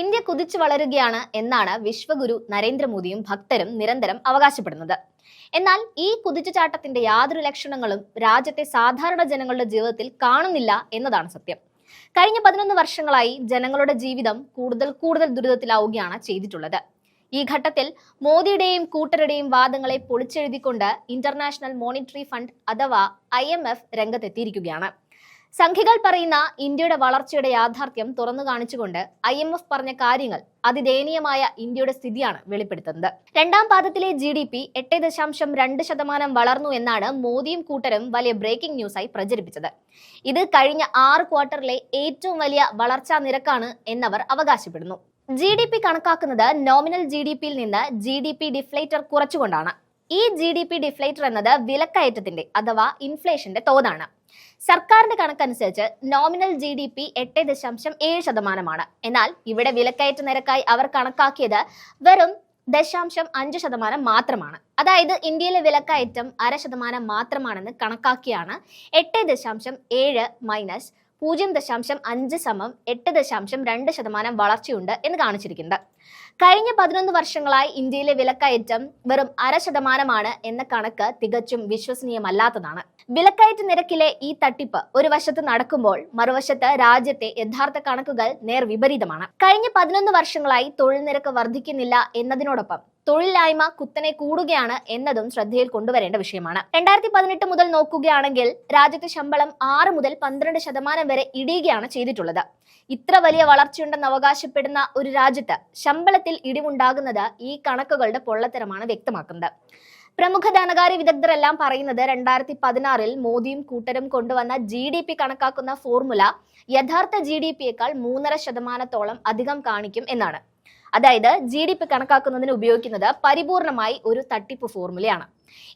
India കുതിച്ചു വളരുകയാണ് എന്നാണ് വിശ്വഗുരു നരേന്ദ്രമോദിയും ഭക്തരും നിരന്തരം അവകാശപ്പെടുന്നത്. എന്നാൽ ഈ കുതിച്ചുചാട്ടത്തിന്റെ യാതൊരു ലക്ഷണങ്ങളും രാജ്യത്തെ സാധാരണ ജനങ്ങളുടെ ജീവിതത്തിൽ കാണുന്നില്ല എന്നതാണ് സത്യം. കഴിഞ്ഞ പതിനൊന്ന് വർഷങ്ങളായി ജനങ്ങളുടെ ജീവിതം കൂടുതൽ കൂടുതൽ ദുരിതത്തിലാവുകയാണ് ചെയ്തിട്ടുള്ളത്. ഈ ഘട്ടത്തിൽ മോദിയുടെയും കൂട്ടരുടെയും വാദങ്ങളെ പൊളിച്ചെഴുതിക്കൊണ്ട് ഇന്റർനാഷണൽ മോണിറ്ററി ഫണ്ട് അഥവാ ഐ രംഗത്തെത്തിയിരിക്കുകയാണ്. സംഖ്യകൾ പറയുന്ന ഇന്ത്യയുടെ വളർച്ചയുടെ യാഥാർത്ഥ്യം തുറന്നു കാണിച്ചുകൊണ്ട് ഐ എം എഫ് പറഞ്ഞ കാര്യങ്ങൾ അതിദയനീയമായ ഇന്ത്യയുടെ സ്ഥിതിയാണ് വെളിപ്പെടുത്തുന്നത്. രണ്ടാം പാദത്തിലെ ജി ഡി പി എട്ട് ദശാംശം രണ്ട് ശതമാനം വളർന്നു എന്നാണ് മോദിയും കൂട്ടരും വലിയ ബ്രേക്കിംഗ് ന്യൂസായി പ്രചരിപ്പിച്ചത്. ഇത് കഴിഞ്ഞ ആറ് ക്വാർട്ടറിലെ ഏറ്റവും വലിയ വളർച്ചാ നിരക്കാണ് എന്നവർ അവകാശപ്പെടുന്നു. ജി ഡി പി കണക്കാക്കുന്നത് നോമിനൽ ജി ഡി പിയിൽ നിന്ന് ജി ഡി പി ഡിഫ്ലേറ്റർ കുറച്ചുകൊണ്ടാണ്. ഈ ജി ഡി പി ഡിഫ്ലേറ്റർ എന്നത് വിലക്കയറ്റത്തിന്റെ അഥവാ ഇൻഫ്ലേഷന്റെ തോതാണ്. സർക്കാരിന്റെ കണക്കനുസരിച്ച് നോമിനൽ ജി ഡി പി എട്ട് ദശാംശം ഏഴ് ശതമാനമാണ്. എന്നാൽ ഇവിടെ വിലക്കയറ്റ നിരക്കായി അവർ കണക്കാക്കിയത് വെറും ദശാംശം അഞ്ച് ശതമാനം മാത്രമാണ്. അതായത് ഇന്ത്യയിലെ വിലക്കയറ്റം അര ശതമാനം മാത്രമാണെന്ന് കണക്കാക്കിയാണ് എട്ട് ദശാംശം ഏഴ് മൈനസ് പൂജ്യം ദശാംശം അഞ്ച് സമം എട്ട് ദശാംശം രണ്ട് ശതമാനം വളർച്ചയുണ്ട് എന്ന് കാണിച്ചിരിക്കുന്നത്. കഴിഞ്ഞ പതിനൊന്ന് വർഷങ്ങളായി ഇന്ത്യയിലെ വിലക്കയറ്റം വെറും അര ശതമാനമാണ് എന്ന കണക്ക് തികച്ചും വിശ്വസനീയമല്ലാത്തതാണ്. വിലക്കയറ്റ നിരക്കിലെ ഈ തട്ടിപ്പ് ഒരു വശത്ത് നടക്കുമ്പോൾ മറുവശത്ത് രാജ്യത്തെ യഥാർത്ഥ കണക്കുകൾ നേർ വിപരീതമാണ്. കഴിഞ്ഞ പതിനൊന്ന് വർഷങ്ങളായി തൊഴിൽ നിരക്ക് വർദ്ധിക്കുന്നില്ല എന്നതിനോടൊപ്പം തൊഴിലില്ലായ്മ കുത്തനെ കൂടുകയാണ് എന്നതും ശ്രദ്ധയിൽ കൊണ്ടുവരേണ്ട വിഷയമാണ്. രണ്ടായിരത്തി പതിനെട്ട് മുതൽ നോക്കുകയാണെങ്കിൽ രാജ്യത്തെ ശമ്പളം ആറ് മുതൽ പന്ത്രണ്ട് ശതമാനം വരെ ഇടിയുകയാണ് ചെയ്തിട്ടുള്ളത്. ഇത്ര വലിയ വളർച്ചയുണ്ടെന്ന് അവകാശപ്പെടുന്ന ഒരു രാജ്യത്ത് ശമ്പളത്തിൽ ഇടിവുണ്ടാകുന്നത് ഈ കണക്കുകളുടെ പൊള്ളത്തരമാണ് വ്യക്തമാക്കുന്നത്. പ്രമുഖ ധനകാര്യ വിദഗ്ധരെല്ലാം പറയുന്നത് രണ്ടായിരത്തി പതിനാറിൽ മോദിയും കൂട്ടരും കൊണ്ടുവന്ന ജി ഡി പി കണക്കാക്കുന്ന ഫോർമുല യഥാർത്ഥ ജി ഡി പിയേക്കാൾ മൂന്നര ശതമാനത്തോളം അധികം കാണിക്കും എന്നാണ്. അതായത് ജി ഡി പി കണക്കാക്കുന്നതിന് ഉപയോഗിക്കുന്നത് പരിപൂർണമായി ഒരു തട്ടിപ്പ് ഫോർമുലയാണ്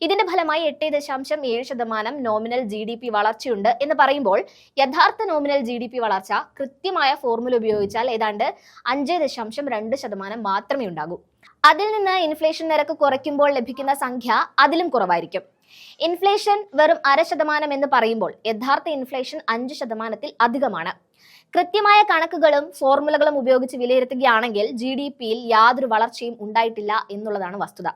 ഇതിന്റെ ഫലമായി എട്ട് ദശാംശം ഏഴ് ശതമാനം നോമിനൽ ജി ഡി പി വളർച്ചയുണ്ട് എന്ന് പറയുമ്പോൾ യഥാർത്ഥ നോമിനൽ ജി ഡി പി വളർച്ച കൃത്യമായ ഫോർമുല ഉപയോഗിച്ചാൽ ഏതാണ്ട് അഞ്ച് ദശാംശം രണ്ട് ശതമാനം മാത്രമേ ഉണ്ടാകൂ. അതിൽ നിന്ന് ഇൻഫ്ലേഷൻ നിരക്ക് കുറയ്ക്കുമ്പോൾ ലഭിക്കുന്ന സംഖ്യ അതിലും കുറവായിരിക്കും. ഇൻഫ്ലേഷൻ വെറും അര ശതമാനം എന്ന് പറയുമ്പോൾ യഥാർത്ഥ ഇൻഫ്ലേഷൻ അഞ്ച് ശതമാനത്തിൽ അധികമാണ്. കൃത്യമായ കണക്കുകളും ഫോർമുലകളും ഉപയോഗിച്ച് വിലയിരുത്തുകയാണെങ്കിൽ ജി ഡി പിയിൽ യാതൊരു വളർച്ചയും ഉണ്ടായിട്ടില്ല എന്നുള്ളതാണ് വസ്തുത.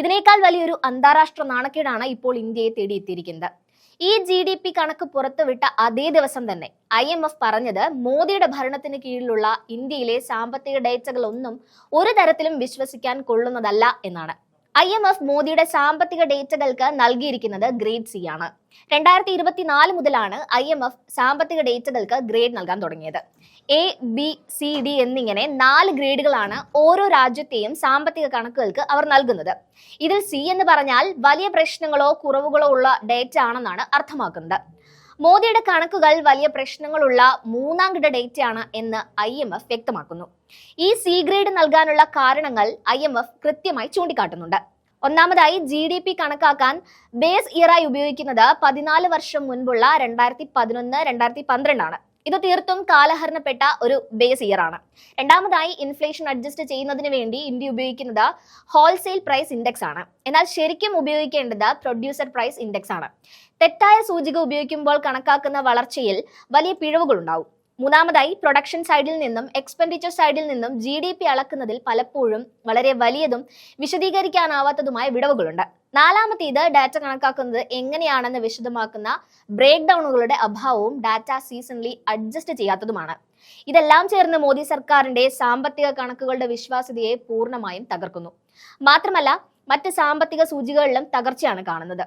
ഇതിനേക്കാൾ വലിയൊരു അന്താരാഷ്ട്ര നാണക്കേടാണ് ഇപ്പോൾ ഇന്ത്യയെ തേടിയെത്തിയിരിക്കുന്നത്. ഈ ജി ഡി പി കണക്ക് പുറത്തുവിട്ട അതേ ദിവസം തന്നെ ഐ എം എഫ് പറഞ്ഞത് മോദിയുടെ ഭരണത്തിന് കീഴിലുള്ള ഇന്ത്യയിലെ സാമ്പത്തിക ഡേറ്റകളൊന്നും ഒരു തരത്തിലും വിശ്വസിക്കാൻ കൊള്ളുന്നതല്ല എന്നാണ്. ഐ എം എഫ് മോദിയുടെ സാമ്പത്തിക ഡേറ്റകൾക്ക് നൽകിയിരിക്കുന്നത് ഗ്രേഡ് സി ആണ്. രണ്ടായിരത്തി ഇരുപത്തിനാല് മുതലാണ് ഐ എം എഫ് സാമ്പത്തിക ഡേറ്റകൾക്ക് ഗ്രേഡ് നൽകാൻ തുടങ്ങിയത്. എ ബി സി ഡി എന്നിങ്ങനെ നാല് ഗ്രേഡുകളാണ് ഓരോ രാജ്യത്തെയും സാമ്പത്തിക കണക്കുകൾക്ക് അവർ നൽകുന്നത്. ഇതിൽ സി എന്ന് പറഞ്ഞാൽ വലിയ പ്രശ്നങ്ങളോ കുറവുകളോ ഉള്ള ഡേറ്റ ആണെന്നാണ് അർത്ഥമാക്കുന്നത്. മോദിയുടെ കണക്കുകൾ വലിയ പ്രശ്നങ്ങളുള്ള മൂന്നാം കിട ഡേറ്റയാണ് എന്ന് ഐ എം എഫ് വ്യക്തമാക്കുന്നു. ഈ സി ഗ്രേഡ് നൽകാനുള്ള കാരണങ്ങൾ ഐ എം എഫ് കൃത്യമായി ചൂണ്ടിക്കാട്ടുന്നുണ്ട്. ഒന്നാമതായി ജി ഡി പി കണക്കാക്കാൻ ബേസ് ഇയറായി ഉപയോഗിക്കുന്നത് പതിനാല് വർഷം മുൻപുള്ള രണ്ടായിരത്തി പതിനൊന്ന് രണ്ടായിരത്തി പന്ത്രണ്ടാണ്. ഇത് തീർത്തും കാലഹരണപ്പെട്ട ഒരു ബേസ് ഇയർ ആണ്. രണ്ടാമതായി ഇൻഫ്ലേഷൻ അഡ്ജസ്റ്റ് ചെയ്യുന്നതിന് വേണ്ടി ഇന്ത്യ ഉപയോഗിക്കുന്നത് ഹോൾസെയിൽ പ്രൈസ് ഇൻഡെക്സ് ആണ്. എന്നാൽ ശരിക്കും ഉപയോഗിക്കേണ്ടത് പ്രൊഡ്യൂസർ പ്രൈസ് ഇൻഡെക്സ് ആണ്. തെറ്റായ സൂചിക ഉപയോഗിക്കുമ്പോൾ കണക്കാക്കുന്ന വളർച്ചയിൽ വലിയ പിഴവുകൾ ഉണ്ടാവും മൂന്നാമതായി പ്രൊഡക്ഷൻ സൈഡിൽ നിന്നും എക്സ്പെൻഡിച്ചർ സൈഡിൽ നിന്നും ജി ഡി പി അളക്കുന്നതിൽ പലപ്പോഴും വളരെ വലിയതും വിശദീകരിക്കാനാവാത്തതുമായ വിടവുകളുണ്ട്. നാലാമത്തേത് ഡാറ്റ കണക്കാക്കുന്നത് എങ്ങനെയാണെന്ന് വിശദമാക്കുന്ന ബ്രേക്ക് ഡൗണുകളുടെ അഭാവവും ഡാറ്റ സീസണലി അഡ്ജസ്റ്റ് ചെയ്യാത്തതുമാണ്. ഇതെല്ലാം ചേർന്ന് മോദി സർക്കാരിന്റെ സാമ്പത്തിക കണക്കുകളുടെ വിശ്വാസ്യതയെ പൂർണമായും തകർക്കുന്നു. മാത്രമല്ല മറ്റ് സാമ്പത്തിക സൂചികകളിലും തകർച്ചയാണ് കാണുന്നത്.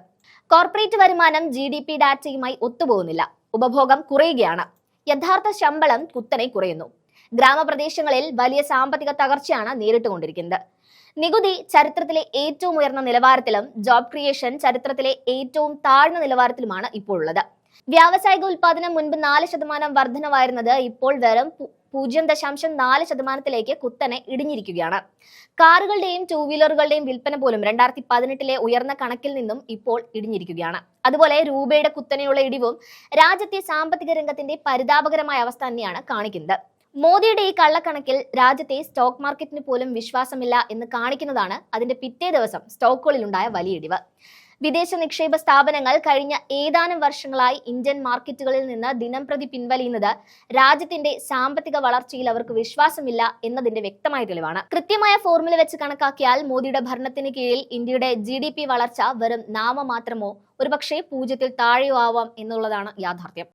കോർപ്പറേറ്റ് വരുമാനം ജി ഡാറ്റയുമായി ഒത്തുപോകുന്നില്ല. ഉപഭോഗം കുറയുകയാണ്. യഥാർത്ഥ ശമ്പളം കുത്തനെ കുറയുന്നു. ഗ്രാമപ്രദേശങ്ങളിൽ വലിയ സാമ്പത്തിക തകർച്ചയാണ് നേരിട്ടുകൊണ്ടിരിക്കുന്നത്. നികുതി ചരിത്രത്തിലെ ഏറ്റവും ഉയർന്ന നിലവാരത്തിലും ജോബ് ക്രിയേഷൻ ചരിത്രത്തിലെ ഏറ്റവും താഴ്ന്ന നിലവാരത്തിലുമാണ് ഇപ്പോൾ ഉള്ളത് വ്യാവസായിക ഉൽപാദനം മുൻപ് നാല് ശതമാനം വർധനവായിരുന്നത് ഇപ്പോൾ വെറും പൂജ്യം ദശാംശം നാല് ശതമാനത്തിലേക്ക് കുത്തനെ ഇടിഞ്ഞിരിക്കുകയാണ്. കാറുകളുടെയും ടൂ വീലറുകളുടെയും വിൽപ്പന പോലും രണ്ടായിരത്തി പതിനെട്ടിലെ ഉയർന്ന കണക്കിൽ നിന്നും ഇപ്പോൾ ഇടിഞ്ഞിരിക്കുകയാണ്. അതുപോലെ രൂപയുടെ കുത്തനെയുള്ള ഇടിവും രാജ്യത്തെ സാമ്പത്തിക രംഗത്തിന്റെ പരിതാപകരമായ അവസ്ഥ തന്നെയാണ് കാണിക്കുന്നത്. മോദിയുടെ ഈ കള്ളക്കണക്കിൽ രാജ്യത്തെ സ്റ്റോക്ക് മാർക്കറ്റിന് പോലും വിശ്വാസമില്ല എന്ന് കാണിക്കുന്നതാണ് അതിന്റെ പിറ്റേ ദിവസം സ്റ്റോക്കുകളിലുണ്ടായ വലിയ ഇടിവ്. വിദേശ നിക്ഷേപ സ്ഥാപനങ്ങൾ കഴിഞ്ഞ ഏതാനും വർഷങ്ങളായി ഇന്ത്യൻ മാർക്കറ്റുകളിൽ നിന്ന് ദിനംപ്രതി പിൻവലിയുന്നത് രാജ്യത്തിന്റെ സാമ്പത്തിക വളർച്ചയിൽ അവർക്ക് വിശ്വാസമില്ല എന്നതിന്റെ വ്യക്തമായ തെളിവാണ്. കൃത്യമായ ഫോർമുല വെച്ച് കണക്കാക്കിയാൽ മോദിയുടെ ഭരണത്തിന് കീഴിൽ ഇന്ത്യയുടെ ജി വളർച്ച വെറും നാമമാത്രമോ ഒരുപക്ഷെ പൂജ്യത്തിൽ താഴെയോ ആവാം എന്നുള്ളതാണ് യാഥാർത്ഥ്യം.